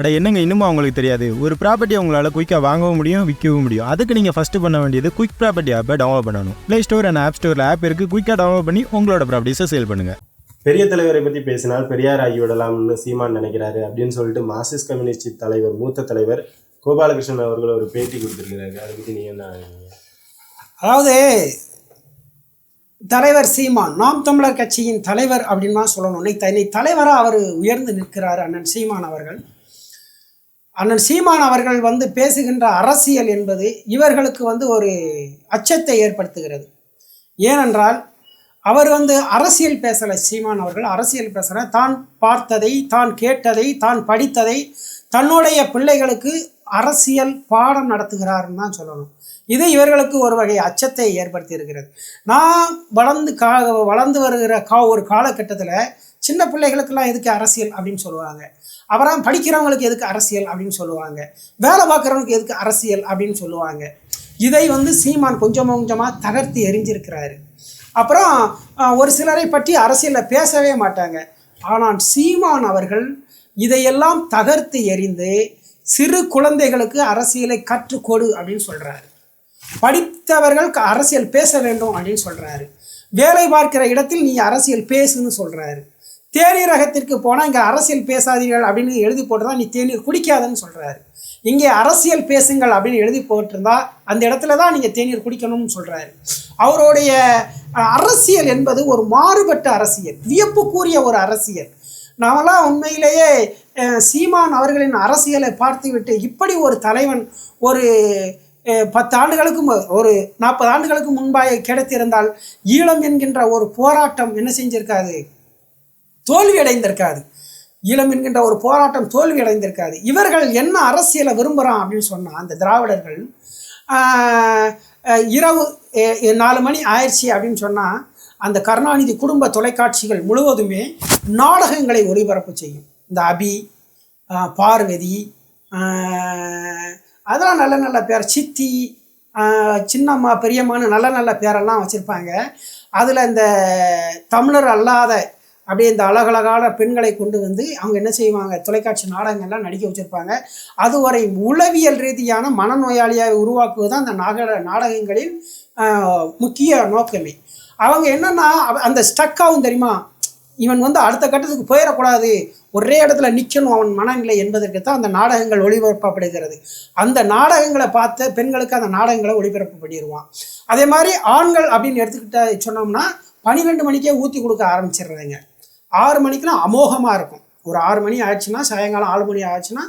அட என்னங்க இன்னுமா உங்களுக்கு தெரியாது? ஒரு ப்ராப்பர்ட்டி உங்களால் குயிக்காக வாங்கவும் முடியும் விற்கவும் முடியும். அதுக்கு நீங்கள் ஃபஸ்ட்டு பண்ண வேண்டியது குயிக் ப்ராப்பர்ட்டி ஆப்பை டவுன்லோட் பண்ணணும். ப்ளே ஸ்டோர் அண்ட் ஆப் ஸ்டோரில் ஆப் இருக்குது குயிக்காக டவுன்லோட் பண்ணி உங்களோட ப்ராப்பர்ட்டிஸை சேல் பண்ணுங்கள் பெரிய தலைவரை பற்றி பேசினால் பெரியார் ஆகிவிடலாம்னு சீமான் நினைக்கிறாரு அப்படின்னு சொல்லிட்டு மார்க்சிஸ்ட் கம்யூனிஸ்ட் தலைவர் மூத்த தலைவர் கோபாலகிருஷ்ணன் அவர்கள் ஒரு பேட்டி கொடுத்துருக்கிறாரு. அதை பற்றி நீங்கள் என்ன? அதாவது தலைவர் சீமான் நாம் தமிழர் கட்சியின் தலைவர் அப்படின்னு தான் சொல்லணும். இன்னைக்கு தலைவராக அவர் உயர்ந்து நிற்கிறார் அண்ணன் சீமான் அவர்கள். அண்ணன் சீமான் அவர்கள் வந்து பேசுகின்ற அரசியல் என்பது இவர்களுக்கு வந்து ஒரு அச்சத்தை ஏற்படுத்துகிறது. ஏனென்றால் அவர் வந்து அரசியல் பேசலை சீமான் அவர்கள் அரசியல் பேசலை. தான் பார்த்ததை தான் கேட்டதை தான் படித்ததை தன்னுடைய பிள்ளைகளுக்கு அரசியல் பாடம் நடத்துகிறாருன்னு தான் சொல்லணும். இது இவர்களுக்கு ஒரு வகை அச்சத்தை ஏற்படுத்தி இருக்கிறது நான் வளர்ந்து கா வளர்ந்து வருகிற கா ஒரு காலகட்டத்தில் சின்ன பிள்ளைகளுக்கெல்லாம் எதுக்கு அரசியல் அப்படின்னு சொல்லுவாங்க? அப்புறம் படிக்கிறவங்களுக்கு எதுக்கு அரசியல் அப்படின்னு சொல்லுவாங்க? வேலை பார்க்குறவங்களுக்கு எதுக்கு அரசியல் அப்படின்னு சொல்லுவாங்க? இதை வந்து சீமான் கொஞ்சம் கொஞ்சமாக தகர்த்து எரிஞ்சிருக்கிறாரு. அப்புறம் ஒரு சிலரை பற்றி அரசியலில் பேசவே மாட்டாங்க. ஆனால் சீமான் அவர்கள் இதையெல்லாம் தகர்த்து எறிந்து சிறு குழந்தைகளுக்கு அரசியலை கற்றுக்கொடு அப்படின்னு சொல்கிறாரு படித்தவர்கள் அரசியல் பேச வேண்டும் அப்படின்னு சொல்கிறாரு வேலை பார்க்கிற இடத்தில் நீ அரசியல் பேசுன்னு சொல்கிறாரு தேநீரகத்திற்கு போனால் இங்கே அரசியல் பேசாதீர்கள் அப்படின்னு எழுதி போட்டுதான் நீ தேநீர் குடிக்காதன்னு சொல்கிறாரு இங்கே அரசியல் பேசுங்கள் அப்படின்னு எழுதி போட்டிருந்தா அந்த இடத்துல தான் நீங்கள் தேநீர் குடிக்கணும்னு சொல்கிறாரு அவருடைய அரசியல் என்பது ஒரு மாறுபட்ட அரசியல் வியப்புக்குரிய ஒரு அரசியல். நாமெல்லாம் உண்மையிலேயே சீமான் அவர்களின் அரசியலை பார்த்துவிட்டு இப்படி ஒரு தலைவன் ஒரு பத்து ஆண்டுகளுக்கும் ஒரு நாற்பது ஆண்டுகளுக்கு முன்பாக கிடைத்திருந்தால் ஈழம் என்கின்ற ஒரு போராட்டம் என்ன செஞ்சிருக்காது? தோல்வி அடைந்திருக்காது ஈழம் என்கின்ற ஒரு போராட்டம் தோல்வி அடைந்திருக்காது இவர்கள் என்ன அரசியலை விரும்புகிறான் அப்படின்னு சொன்னால் அந்த திராவிடர்கள் இரவு நாலு மணி ஆயிடுச்சு அப்படின்னு சொன்னால் அந்த கருணாநிதி குடும்ப தொலைக்காட்சிகள் முழுவதுமே நாடகங்களை ஒளிபரப்பு செய்யும். இந்த அபி பார்வதி அதெல்லாம் நல்ல நல்ல பேர். சித்தி சின்னம்மா பெரியம்மான்னு நல்ல நல்ல பேரெல்லாம் வச்சுருப்பாங்க. அதில் இந்த தமிழர் அல்லாத அப்படியே இந்த அழகழகான பெண்களை கொண்டு வந்து அவங்க என்ன செய்வாங்க? தொலைக்காட்சி நாடகங்கள்லாம் நடிக்க வச்சுருப்பாங்க. அதுவரை உளவியல் ரீதியான மனநோயாளியாக உருவாக்குவது தான் அந்த நாக நாடகங்களின் முக்கிய நோக்கமே. அவங்க என்னென்னா அந்த ஸ்டக் ஆகும் தெரியுமா? இவன் வந்து அடுத்த கட்டத்துக்கு போயிடக்கூடாது. ஒரே இடத்துல நிற்கணும் அவன் மனநிலை என்பதற்கு தான் அந்த நாடகங்கள் ஒளிபரப்பப்படுகிறது. அந்த நாடகங்களை பார்த்து பெண்களுக்கு அந்த நாடகங்களை ஒளிபரப்பு பண்ணிடுவான் அதே மாதிரி ஆண்கள் அப்படின்னு எடுத்துக்கிட்ட சொன்னோம்னா பன்னிரெண்டு மணிக்கே ஊற்றி கொடுக்க ஆரம்பிச்சிடுறாங்க. ஆறு மணிக்கெலாம் அமோகமாக இருக்கும். ஒரு ஆறு மணி ஆயிடுச்சுன்னா சாயங்காலம் ஆறு மணி ஆயிடுச்சுன்னா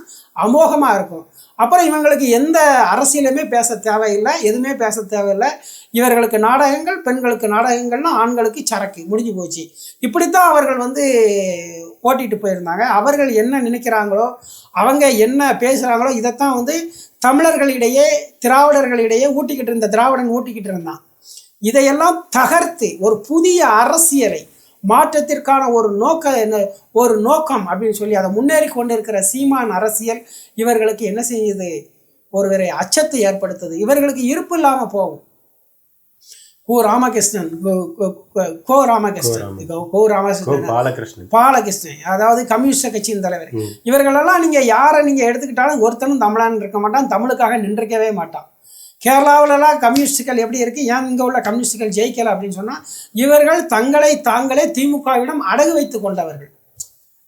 அமோகமாக இருக்கும். அப்புறம் இவங்களுக்கு எந்த அரசியலுமே பேச தேவையில்லை எதுவுமே பேச தேவையில்லை. இவர்களுக்கு நாடகங்கள் பெண்களுக்கு நாடகங்கள்னா ஆண்களுக்கு சரக்கு. முடிஞ்சு போச்சு. இப்படித்தான் அவர்கள் வந்து ஓட்டிட்டு போயிருந்தாங்க. அவர்கள் என்ன நினைக்கிறாங்களோ அவங்க என்ன பேசுகிறாங்களோ இதைத்தான் வந்து தமிழர்களிடையே திராவிடர்களிடையே ஊட்டிக்கிட்டு இருந்த திராவிடன் ஊட்டிக்கிட்டு இருந்தான். இதையெல்லாம் தகர்த்து ஒரு புதிய அரசியலை மாற்றத்திற்கான ஒரு நோக்க என்ன- ஒரு நோக்கம் அப்படின்னு சொல்லி அதை முன்னேறி கொண்டிருக்கிற சீமான் அரசியல் இவர்களுக்கு என்ன செய்யுது? ஒருவரை அச்சத்தை ஏற்படுத்துது. இவர்களுக்கு இருப்பு இல்லாமல் போகும். கு ராமகிருஷ்ணன் கு- ராமகிருஷ்ணன். கோ- ராமகிருஷ்ணன். பாலகிருஷ்ணன். பாலகிருஷ்ணன். அதாவது கம்யூனிஸ்ட் கட்சியின் தலைவர். இவர்களெல்லாம் நீங்கள் யாரை நீங்கள் எடுத்துக்கிட்டாலும் ஒருத்தனும் தமிழான் இருக்க மாட்டான் தமிழுக்காக நின்றுக்கவே மாட்டான். கேரளாவிலலாம் கம்யூனிஸ்டுகள் எப்படி இருக்குது ஏன் இங்கே உள்ள கம்யூனிஸ்டுகள் ஜெயிக்கலை அப்படின்னு சொன்னால் இவர்கள் தங்களை தாங்களே திமுகவிடம் அடகு வைத்து கொண்டவர்கள்.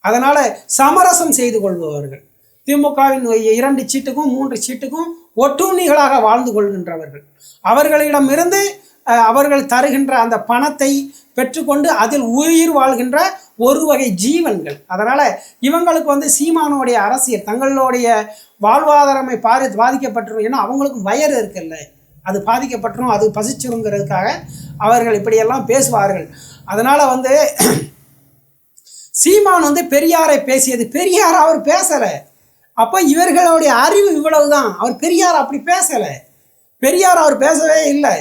அதனால் சமரசம் செய்து கொள்பவர்கள். திமுகவின் இரண்டு சீட்டுக்கும் மூன்று சீட்டுக்கும் ஒட்டுண்ணிகளாக வாழ்ந்து கொள்கின்றவர்கள். அவர்களிடமிருந்து அவர்கள் தருகின்ற அந்த பணத்தை பெற்றுக்கொண்டு அதில் உயிர் வாழ்கின்ற ஒரு வகை ஜீவன்கள். அதனால் இவங்களுக்கு வந்து சீமானுடைய அரசியல் தங்களுடைய வாழ்வாதாரமை பாரி பாதிக்கப்பட்டுரும். ஏன்னா அவங்களுக்கும் வயறு இருக்குல்ல. அது பாதிக்கப்பட்டுரும் அது பசிச்சிருங்கிறதுக்காக அவர்கள் இப்படியெல்லாம் பேசுவார்கள். அதனால் வந்து சீமான் வந்து பெரியாரை பேசியது. பெரியார் அவர் பேசலை. அப்போ இவர்களுடைய அறிவு இவ்வளவு தான் அவர் பெரியார் அப்படி பேசலை. பெரியார் அவர் பேசவே இல்லை.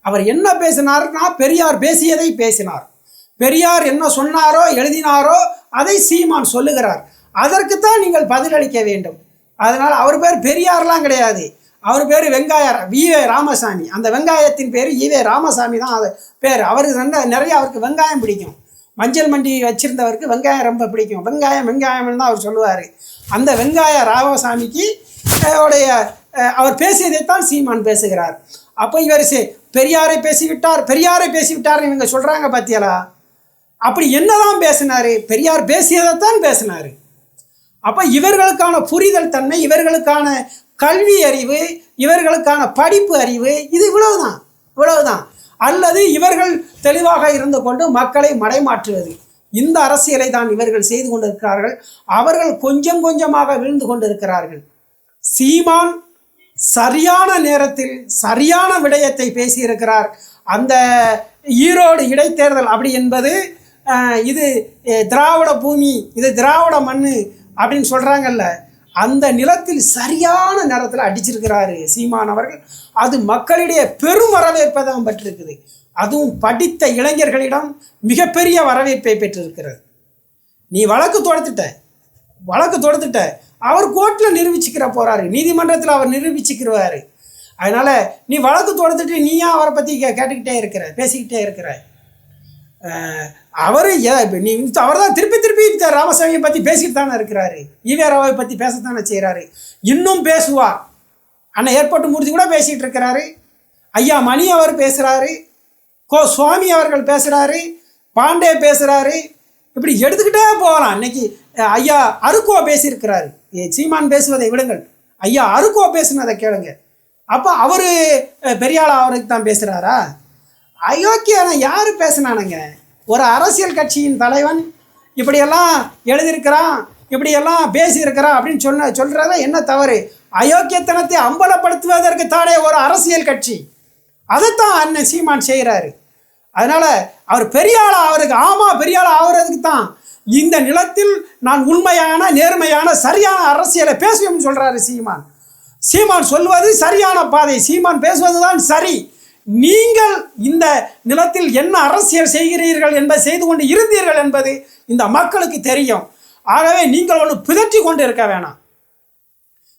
அவர் என்ன பேசினார்னா பெரியார் பேசியதை பேசினார். பெரியார் என்ன சொன்னாரோ எழுதினாரோ அதை சீமான் சொல்லுகிறார். அதற்குத்தான் நீங்கள் பதிலளிக்க வேண்டும். அதனால் அவர் பேர் பெரியார்லாம் கிடையாது. அவர் பேர் வெங்காயர் ஈவே ராமசாமி. அந்த வெங்காயத்தின் பேர் ஈவே ராமசாமி தான் அது பேர். அவருக்கு நல்ல நிறைய அவருக்கு வெங்காயம் பிடிக்கும். மஞ்சள் மண்டி வச்சிருந்தவருக்கு வெங்காயம் ரொம்ப பிடிக்கும். வெங்காயம் வெங்காயம்னு தான் அவர் சொல்லுவார். அந்த வெங்காய ராமசாமிக்கு உடைய அவர் பேசியதைத்தான் சீமான் பேசுகிறார். அப்போ இவர் பெரியாரை பேசிவிட்டார் பெரியாரை பேசிவிட்டார்னு இவங்க சொல்கிறாங்க பார்த்தியலா அப்படி என்னதான் பேசினாரு? பெரியார் பேசியதைத்தான் பேசினாரு. அப்போ இவர்களுக்கான புரிதல் தன்மை இவர்களுக்கான கல்வி அறிவு இவர்களுக்கான படிப்பு அறிவு இது இவ்வளவுதான் இவ்வளவுதான். அல்லது இவர்கள் தெளிவாக இருந்து கொண்டு மக்களை மடைமாற்றுவது. இந்த அரசியலை தான் இவர்கள் செய்து கொண்டிருக்கிறார்கள். அவர்கள் கொஞ்சம் கொஞ்சமாக விழுந்து கொண்டிருக்கிறார்கள். சீமான் சரியான நேரத்தில் சரியான விடயத்தை பேசியிருக்கிறார். அந்த ஈரோடு இடைத்தேர்தல் அப்படி என்பது இது திராவிட பூமி இது திராவிட மண் அப்படின்னு சொல்கிறாங்கல்ல அந்த நிலத்தில் சரியான நேரத்தில் அடிச்சிருக்கிறாரு சீமான் அவர்கள். அது மக்களிடையே பெரும் வரவேற்பை தான் பெற்றிருக்குது. அதுவும் படித்த இளைஞர்களிடம் மிகப்பெரிய வரவேற்பை பெற்றிருக்கிறது. நீ வழக்கு தொடுத்துட்ட வழக்கு தொடுத்துட்ட அவர் கோர்ட்டில் நிரூபிச்சுக்கிற போகிறாரு நீதிமன்றத்தில் அவர் நிரூபிச்சுக்கிறாரு அதனால் நீ வழக்கு தொடுத்துட்டு நீயா அவரை பற்றி கே கேட்டுக்கிட்டே இருக்கிற பேசிக்கிட்டே இருக்கிற? அவரு நீ அவர் தான் திருப்பி திருப்பி ராமசாமியை பற்றி பேசிட்டு தானே இருக்கிறாரு. ஈவேராவை பற்றி பேசத்தானே செய்கிறாரு இன்னும் பேசுவார். அண்ணன் ஏற்பட்டு முடிச்சு கூட பேசிகிட்டு இருக்கிறாரு. ஐயா மணி அவர் பேசுகிறாரு கோ சுவாமி அவர்கள் பேசுகிறாரு பாண்டே பேசுகிறாரு இப்படி எடுத்துக்கிட்டே போகலாம். இன்னைக்கு ஐயா அருக்கோ பேசியிருக்கிறாரு. ஏ, சீமான் பேசுவதை விடுங்கள். ஐயா அருக்கோ பேசுனதை கேளுங்க. அப்போ அவர் பெரியாளா அவருக்கு தான் பேசுகிறாரா அயோக்கியான யார் பேசினானுங்க? ஒரு அரசியல் கட்சியின் தலைவன் இப்படியெல்லாம் எழுதியிருக்கிறான் இப்படியெல்லாம் பேசியிருக்கிறான் அப்படின்னு சொன்ன சொல்கிறத என்ன தவறு? அயோக்கியத்தனத்தை அம்பலப்படுத்துவதற்கு தானே ஒரு அரசியல் கட்சி. அதைத்தான் அண்ணன் சீமான் செய்கிறாரு. அதனால் அவர் பெரிய ஆள் அவருக்கு ஆமாம் பெரிய ஆள் ஆகிறதுக்கு தான் இந்த நிலத்தில் நான் உண்மையான நேர்மையான சரியான அரசியலை பேசுவேன்னு சொல்கிறாரு சீமான். சீமான் சொல்வது சரியான பாதை. சீமான் பேசுவது தான் சரி. நீங்கள் இந்த நிலத்தில் என்ன அரசியல் செய்கிறீர்கள் என்பதை செய்து கொண்டு இருந்தீர்கள் என்பது இந்த மக்களுக்கு தெரியும். ஆகவே நீங்கள் ஒன்று பிதற்றி கொண்டு இருக்க வேணாம்.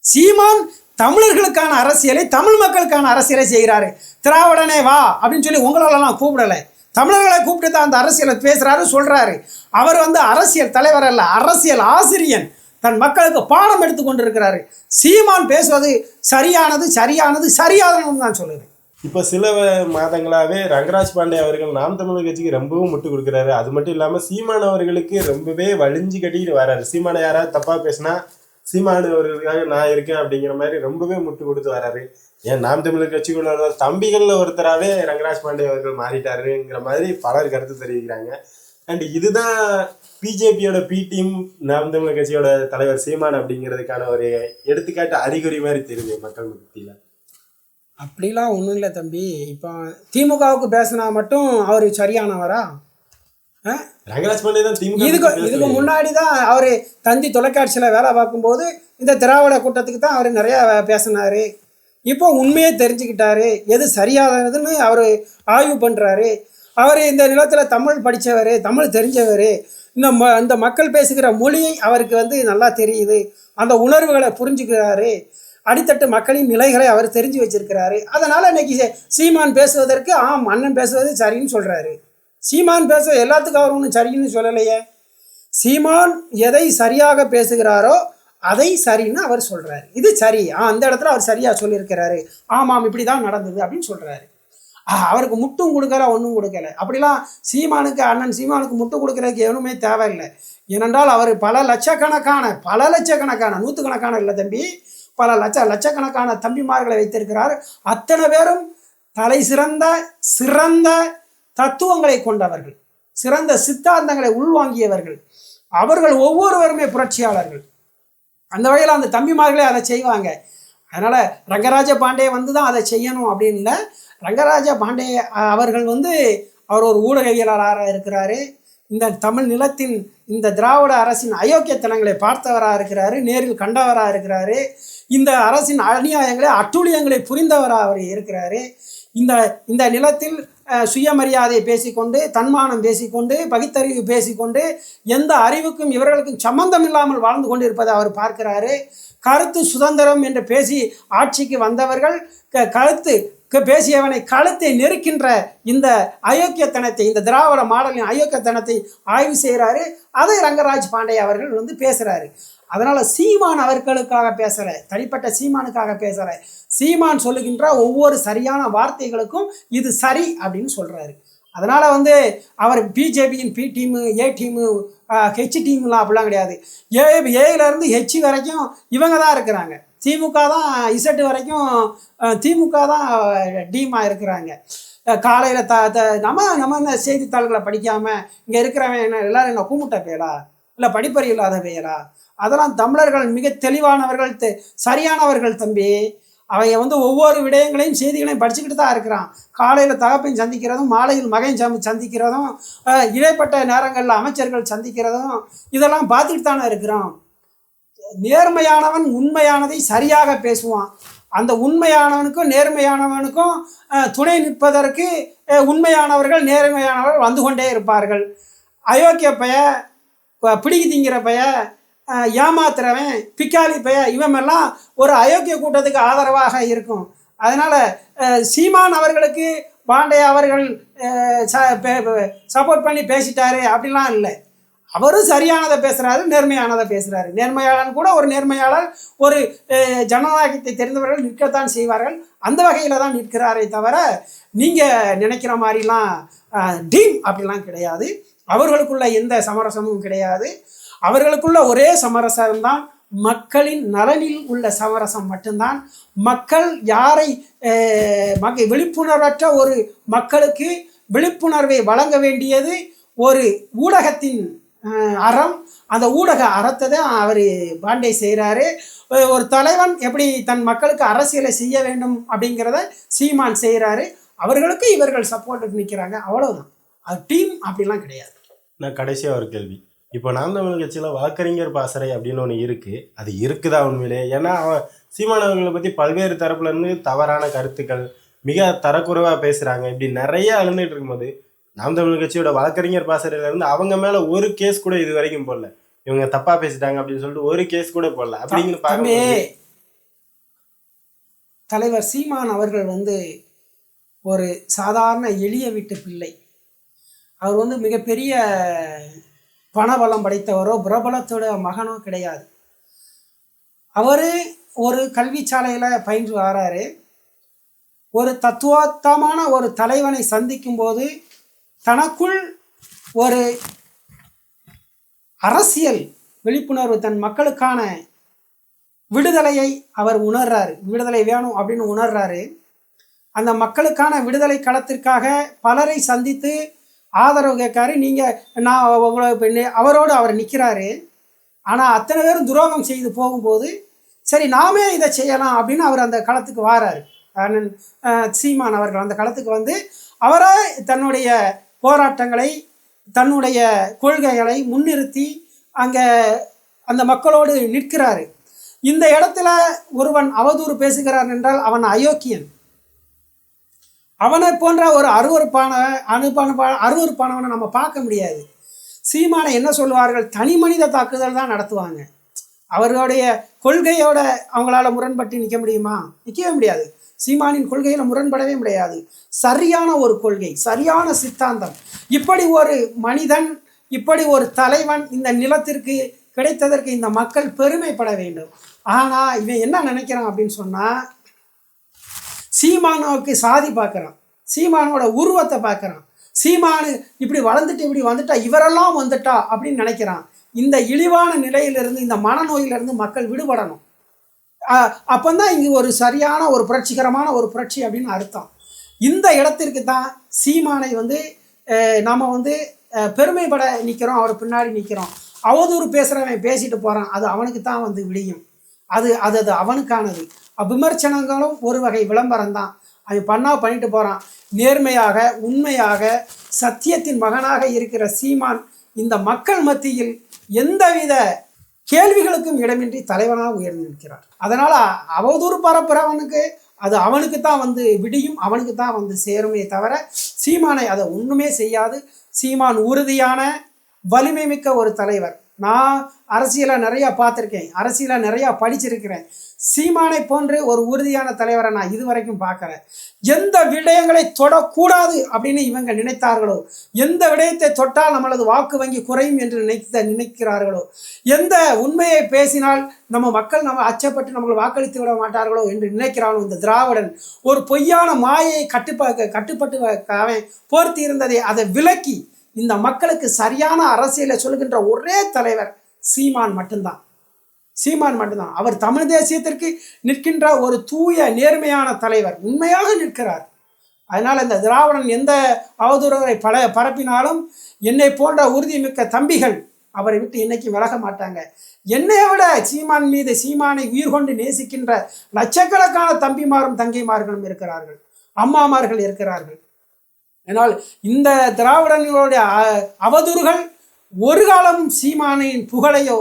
சீமான் தமிழர்களுக்கான அரசியலை தமிழ் மக்களுக்கான அரசியலை செய்கிறாரு. திராவிடனே வா அப்படின்னு சொல்லி உங்களெல்லாம் கூப்பிடலை. தமிழர்களை கூப்பிட்டு தான் அந்த அரசியலை பேசுகிறாரு சொல்கிறாரு அவர் வந்து அரசியல் தலைவர் அல்ல அரசியல் ஆசிரியன். தன் மக்களுக்கு பாடம் எடுத்து கொண்டிருக்கிறாரு. சீமான் பேசுவது சரியானது சரியானது சரியானதுன்னு தான் சொல்லுவேன் இப்போ சில மாதங்களாகவே ரங்கராஜ் பாண்டே அவர்கள் நாம் தமிழர் கட்சிக்கு ரொம்பவும் முட்டு கொடுக்குறாரு. அது மட்டும் இல்லாமல் சீமான் அவர்களுக்கு ரொம்பவே வலிஞ்சு கட்டிக்கிட்டு வராரு. சீமானை யாராவது தப்பாக பேசினா சீமான் அவர்களுக்காக நான் இருக்கேன் அப்படிங்கிற மாதிரி ரொம்பவே முட்டு கொடுத்து வராரு. ஏன் நாம் தமிழர் கட்சிக்குள்ள தம்பிகளில் ஒருத்தராகவே ஒருத்தராவே ரங்கராஜ் பாண்டே அவர்கள் மாறிட்டாருங்கிற மாதிரி பலர் கருத்து தெரிவிக்கிறாங்க. அண்ட் இதுதான் பிஜேபியோட பி டீம் நாம் தமிழர் கட்சியோட தலைவர் சீமான் அப்படிங்கிறதுக்கான ஒரு எடுத்துக்காட்டு அறிகுறி மாதிரி தெரியுது மக்கள் மத்தியில். அப்படிலாம் ஒன்றும் இல்லை தம்பி. இப்போ திமுகவுக்கு பேசினா மட்டும் அவர் சரியானவரா? இதுக்கு இதுக்கு முன்னாடி தான் அவர் தந்தி தொலைக்காட்சியில் வேலை பார்க்கும்போது இந்த திராவிட கூட்டத்துக்கு தான் அவர் நிறையா பேசினார். இப்போ உண்மையே தெரிஞ்சுக்கிட்டாரு. எது சரியானதுன்னு அவர் ஆய்வு பண்ணுறாரு அவர் இந்த நிலத்தில் தமிழ் படித்தவர் தமிழ் தெரிஞ்சவர் இந்த ம இந்த மக்கள் பேசுகிற மொழியை அவருக்கு வந்து நல்லா தெரியுது. அந்த உணர்வுகளை புரிஞ்சுக்கிறாரு. அடித்தட்டு மக்களின் நிலைகளை அவர் தெரிஞ்சு வச்சிருக்கிறாரு. அதனால் இன்னைக்கு சீமான் பேசுவதற்கு ஆம் அண்ணன் பேசுவது சரின்னு சொல்கிறாரு சீமான் பேச எல்லாத்துக்கும் அவர் ஒன்றும் சரின்னு சொல்லலையே. சீமான் எதை சரியாக பேசுகிறாரோ அதை சரின்னு அவர் சொல்கிறாரு இது சரி. ஆ அந்த இடத்துல அவர் சரியாக சொல்லியிருக்கிறாரு. ஆமாம் இப்படி தான் நடந்தது அப்படின்னு சொல்கிறாரு அவருக்கு முட்டும் கொடுக்கல ஒன்றும் கொடுக்கல. அப்படிலாம் சீமானுக்கு அண்ணன் சீமானுக்கு முட்டு கொடுக்கறதுக்கு எதுவுமே தேவையில்லை. ஏனென்றால் அவர் பல லட்சக்கணக்கான பல லட்சக்கணக்கான நூற்றுக்கணக்கான இல்லை தம்பி. பல லட்ச லட்சக்கணக்கான தம்பிமார்களை வைத்திருக்கிறார். அத்தனை பேரும் தலை சிறந்த சிறந்த தத்துவங்களை கொண்டவர்கள். சிறந்த சித்தாந்தங்களை உள்வாங்கியவர்கள். அவர்கள் ஒவ்வொருவருமே புரட்சியாளர்கள். அந்த வகையில் அந்த தம்பிமார்களே அதை செய்வாங்க. அதனால் ரங்கராஜ பாண்டே வந்து தான் அதை செய்யணும் அப்படின்னு இல்லை. ரங்கராஜ பாண்டே அவர்கள் வந்து அவர் ஒரு ஊடகவியலாளராக இருக்கிறாரு. இந்த தமிழ் நிலத்தின் இந்த திராவிட அரசின் அயோக்கியத்தனங்களை பார்த்தவராக இருக்கிறாரு நேரில் கண்டவராக இருக்கிறாரு. இந்த அரசின் அநியாயங்களை அட்டூழியங்களை புரிந்தவராக அவர் இருக்கிறாரு. இந்த இந்த நிலத்தில் சுயமரியாதை பேசிக்கொண்டு தன்மானம் பேசிக்கொண்டு பகுத்தறிவு பேசிக்கொண்டு எந்த அறிவுக்கும் இவர்களுக்கும் சம்பந்தம் இல்லாமல் வாழ்ந்து கொண்டு இருப்பதை அவர் பார்க்கிறாரு. கருத்து சுதந்திரம் என்று பேசி ஆட்சிக்கு வந்தவர்கள் க- கருத்து பேசியவனை கழுத்தை நெருக்கின்ற இந்த அயோக்கியத்தனத்தை இந்த திராவிட மாடலின் அயோக்கியத்தனத்தை ஆய்வு செய்கிறாரு அதை ரங்கராஜ் பாண்டே அவர்கள் வந்து பேசுகிறாரு அதனால் சீமான் அவர்களுக்காக பேசலை தனிப்பட்ட சீமானுக்காக பேசலை சீமான் சொல்லுகின்ற ஒவ்வொரு சரியான வார்த்தைகளுக்கும் இது சரி அப்படின்னு சொல்கிறாரு அதனால் வந்து அவர் பிஜேபியின் B team A team H டீம்லாம் அப்படிலாம் கிடையாது. ஏ ஏலேருந்து ஹெச் வரைக்கும் இவங்க தான் இருக்கிறாங்க. திமுக தான் இசட்டு வரைக்கும் திமுக தான் டீமாக இருக்கிறாங்க. காலையில் த த நம்ம நம்ம இந்த செய்தித்தாள்களை படிக்காமல் இங்கே இருக்கிறவன் என்ன எல்லாரும் என்ன கூமுட்ட பேலா இல்லை படிப்பறிவு இல்லாத பேரா அதெல்லாம் தமிழர்கள் மிக தெளிவானவர்கள் தெ- சரியானவர்கள் தம்பி. அவங்க வந்து ஒவ்வொரு விடயங்களையும் செய்திகளையும் படிச்சுக்கிட்டு தான் இருக்கிறான். காலையில் தகப்பையும் சந்திக்கிறதும் மாலையில் மகையும் சம சந்திக்கிறதும் இடைப்பட்ட நேரங்களில் அமைச்சர்கள் சந்திக்கிறதும் இதெல்லாம் பார்த்துக்கிட்டு தானே இருக்கிறோம். நேர்மையானவன் உண்மையானதை சரியாக பேசுவான். அந்த உண்மையானவனுக்கும் நேர்மையானவனுக்கும் துணை நிற்பதற்கு உண்மையானவர்கள் நேர்மையானவர்கள் வந்து கொண்டே இருப்பார்கள். அயோக்கிய பைய ப- பிடிக்கி திங்கிற பைய ஏமாத்துறவன் பிக்காலி பைய இவமெல்லாம் ஒரு அயோக்கிய கூட்டத்துக்கு ஆதரவாக இருக்கும். அதனால் சீமான் அவர்களுக்கு பாண்டே அவர்கள் சப்போர்ட் பண்ணி பேசிட்டாரு அப்படிலாம் இல்லை. அவரும் சரியானதை பேசுகிறாரு நேர்மையானதை பேசுகிறாரு நேர்மையாளன் கூட ஒரு நேர்மையாளர் ஒரு ஜனநாயகத்தை தெரிந்தவர்கள் நிற்கத்தான் செய்வார்கள். அந்த வகையில் தான் நிற்கிறாரே தவிர நீங்கள் நினைக்கிற மாதிரிலாம் டீம் அப்படிலாம் கிடையாது. அவர்களுக்குள்ள எந்த சமரசமும் கிடையாது. அவர்களுக்குள்ள ஒரே சமரசம்தான் மக்களின் நலனில் உள்ள சமரசம் மட்டும்தான். மக்கள் யாரை அஹ், விழிப்புணர்வற்ற ஒரு மக்களுக்கு விழிப்புணர்வை வழங்க வேண்டியது ஒரு ஊடகத்தின் அறம். அந்த ஊடக அறத்தை தான் அவர் பாண்டே செய்கிறாரு ஒரு தலைவன் எப்படி தன் மக்களுக்கு அரசியலை செய்ய வேண்டும் அப்படிங்கிறத சீமான் செய்கிறாரு அவர்களுக்கு இவர்கள் சப்போர்ட்டுக்கு நிற்கிறாங்க அவ்வளோதான் அது டீம் அப்படிலாம் கிடையாது. நான் கடைசியாக ஒரு கேள்வி. இப்போ நாம் தமிழ் கட்சியில் வழக்கறிஞர் பாசறை அப்படின்னு ஒன்று இருக்குது அது இருக்குதா உண்மையிலே? ஏன்னா அவன் சீமானவர்களை பற்றி பல்வேறு தரப்புலேருந்து தவறான கருத்துக்கள் மிக தரக்குறைவாக பேசுகிறாங்க இப்படி நிறைய அழுந்துட்டு இருக்கும்போது நாம் தமிழ் கட்சியோட வழக்கறிஞர் பாசறையில இருந்து அவங்க மேலே ஒரு கேஸ் கூட இது வரைக்கும் போடல. இவங்க தப்பா பேசிட்டாங்க அப்படின்னு சொல்லிட்டு ஒரு கேஸ் கூட போடல. பார்க்கும்போது தலைவர் சீமான் அவர்கள் வந்து ஒரு சாதாரண எளிய வீட்டு பிள்ளை. அவர் வந்து மிகப்பெரிய பணபலம் படைத்தவரோ பிரபலத்தோட மகனோ கிடையாது. அவர் ஒரு கல்விச்சாலையில் பயின்று வராரு. ஒரு தத்துவார்த்தமான ஒரு தலைவனை சந்திக்கும் போது தனக்குள் ஒரு அரசியல் விழிப்புணர்வு தன் மக்களுக்கான விடுதலையை அவர் உணர்றாரு. விடுதலை வேணும் அப்படின்னு உணர்றாரு. அந்த மக்களுக்கான விடுதலை களத்திற்காக பலரை சந்தித்து ஆதரவு கேட்காரு. நீங்கள் நான் உங்களை அவரோடு அவர் நிற்கிறாரு ஆனால் அத்தனை பேரும் துரோகம் செய்து போகும்போது சரி நாமே இதை செய்யலாம் அப்படின்னு அவர் அந்த களத்துக்கு வாராரு. அண்ணன் சீமான் அவர்கள் அந்த களத்துக்கு வந்து அவரை தன்னுடைய போராட்டங்களை தன்னுடைய கொள்கைகளை முன்னிறுத்தி அங்கே அந்த மக்களோடு நிற்கிறாரு. இந்த இடத்துல ஒருவன் அவதூறு பேசுகிறான் என்றால் அவன் அயோக்கியன். அவனை போன்ற ஒரு அருவருப்பான அனுப்பான அருவறுப்பானவனை நம்ம பார்க்க முடியாது. சீமானை என்ன சொல்லுவார்கள்? தனி மனித தாக்குதல் தான் நடத்துவாங்க. அவர்களுடைய கொள்கையோட அவங்களால முரண்பட்டு நிற்க முடியுமா? நிற்கவே முடியாது. சீமானின் கொள்கையில முரண்படவே முடியாது. சரியான ஒரு கொள்கை சரியான சித்தாந்தம். இப்படி ஒரு மனிதன் இப்படி ஒரு தலைவன் இந்த நிலத்திற்கு கிடைத்ததற்கு இந்த மக்கள் பெருமைப்பட வேண்டும். ஆனா இவன் என்ன நினைக்கிறான் அப்படின்னு சொன்னா சீமானோக்கு சாதி பார்க்குறான் சீமானோட உருவத்தை பார்க்குறான் சீமானு இப்படி வளர்ந்துட்டு இப்படி வந்துட்டா இவரெல்லாம் வந்துட்டா அப்படின்னு நினைக்கிறான். இந்த இழிவான நிலையிலிருந்து இந்த மனநோயிலிருந்து மக்கள் விடுபடணும். அப்போந்தான் இங்கே ஒரு சரியான ஒரு புரட்சிகரமான ஒரு புரட்சி அப்படின்னு அர்த்தம். இந்த இடத்திற்கு தான் சீமானை வந்து நம்ம வந்து பெருமைப்பட நிற்கிறோம் அவர் பின்னாடி நிற்கிறோம் அவதூறு பேசுகிறவன் பேசிட்டு போகிறான் அது அவனுக்கு தான் வந்து விடியும். அது அது அது அவனுக்கானது. விமர்சனங்களும் ஒரு வகை விளம்பரம் தான். அவன் பண்ணா பண்ணிட்டு போகிறான் நேர்மையாக உண்மையாக சத்தியத்தின் மகனாக இருக்கிற சீமான் இந்த மக்கள் மத்தியில் எந்தவித கேள்விகளுக்கும் இடமின்றி தலைவனாக உயர்ந்து நிற்கிறார். அதனால் அவதூறு பரப்புறவனுக்கு அது அவனுக்கு தான் வந்து விடியும் அவனுக்கு தான் வந்து சேருமே தவிர சீமானை அதை ஒன்றுமே செய்யாது. சீமான் உறுதியான வலிமை மிக்க ஒரு தலைவர். நான் அரசியலை நிறையா பார்த்துருக்கேன் அரசியலை நிறையா படிச்சிருக்கிறேன். சீமானை போன்று ஒரு உறுதியான தலைவரை நான் இதுவரைக்கும் பார்க்குறேன் எந்த விடயங்களை தொடக்கூடாது அப்படின்னு இவங்க நினைத்தார்களோ எந்த விடயத்தை தொட்டால் நம்மளது வாக்கு வங்கி குறையும் என்று நினைத்த நினைக்கிறார்களோ எந்த உண்மையை பேசினால் நம்ம மக்கள் நம்ம அச்சப்பட்டு நம்மளை வாக்களித்து விட மாட்டார்களோ என்று நினைக்கிறானோ இந்த திராவிடன் ஒரு பொய்யான மாயை கட்டுப்பா கட்டுப்பட்டு அவன் போர்த்தி இருந்ததை அதை விலக்கி இந்த மக்களுக்கு சரியான அரசியலை சொல்கின்ற ஒரே தலைவர் சீமான் மட்டும்தான். சீமான் மட்டும்தான். அவர் தமிழ் தேசியத்திற்கு நிற்கின்ற ஒரு தூய நேர்மையான தலைவர் உண்மையாக நிற்கிறார். அதனால் இந்த திராவிடன் எந்த அவதூறுகளை பல பரப்பினாலும் என்னை போன்ற உறுதிமிக்க தம்பிகள் அவரை விட்டு இன்னைக்கு விலக மாட்டாங்க. என்னை விட சீமான் மீது சீமானை உயிர் கொண்டு நேசிக்கின்ற லட்சக்கணக்கான தம்பிமாரும் தங்கைமார்களும் இருக்கிறார்கள். அம்மாமார்கள் இருக்கிறார்கள். ஆனால் இந்த திராவிடர்களுடைய அவதூறுகள் ஒரு காலமும் சீமானின் புகழையோ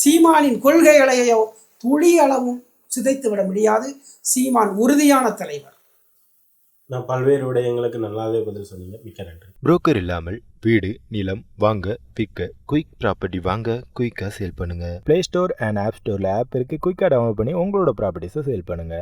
சீமானின் கொள்கைகளையோ துளி அளவும் சிதைத்து விட முடியாது. சீமான் உறுதியான தலைவர். நான் பல்வேறு விடயங்களுக்கு நல்லாவே பதில் சொன்னீங்க. மிக்க நன்றி. புரோக்கர் இல்லாமல் வீடு நிலம் வாங்க விற்க குயிக் ப்ராப்பர்ட்டி வாங்க குயிக்காக சேல் பண்ணுங்க. ப்ளே ஸ்டோர் அண்ட் ஆப் ஸ்டோரில் ஆப் இருக்குது குயிக்காக டவுன்லோட் பண்ணி உங்களோட ப்ராப்பர்ட்டிஸை சேல் பண்ணுங்கள்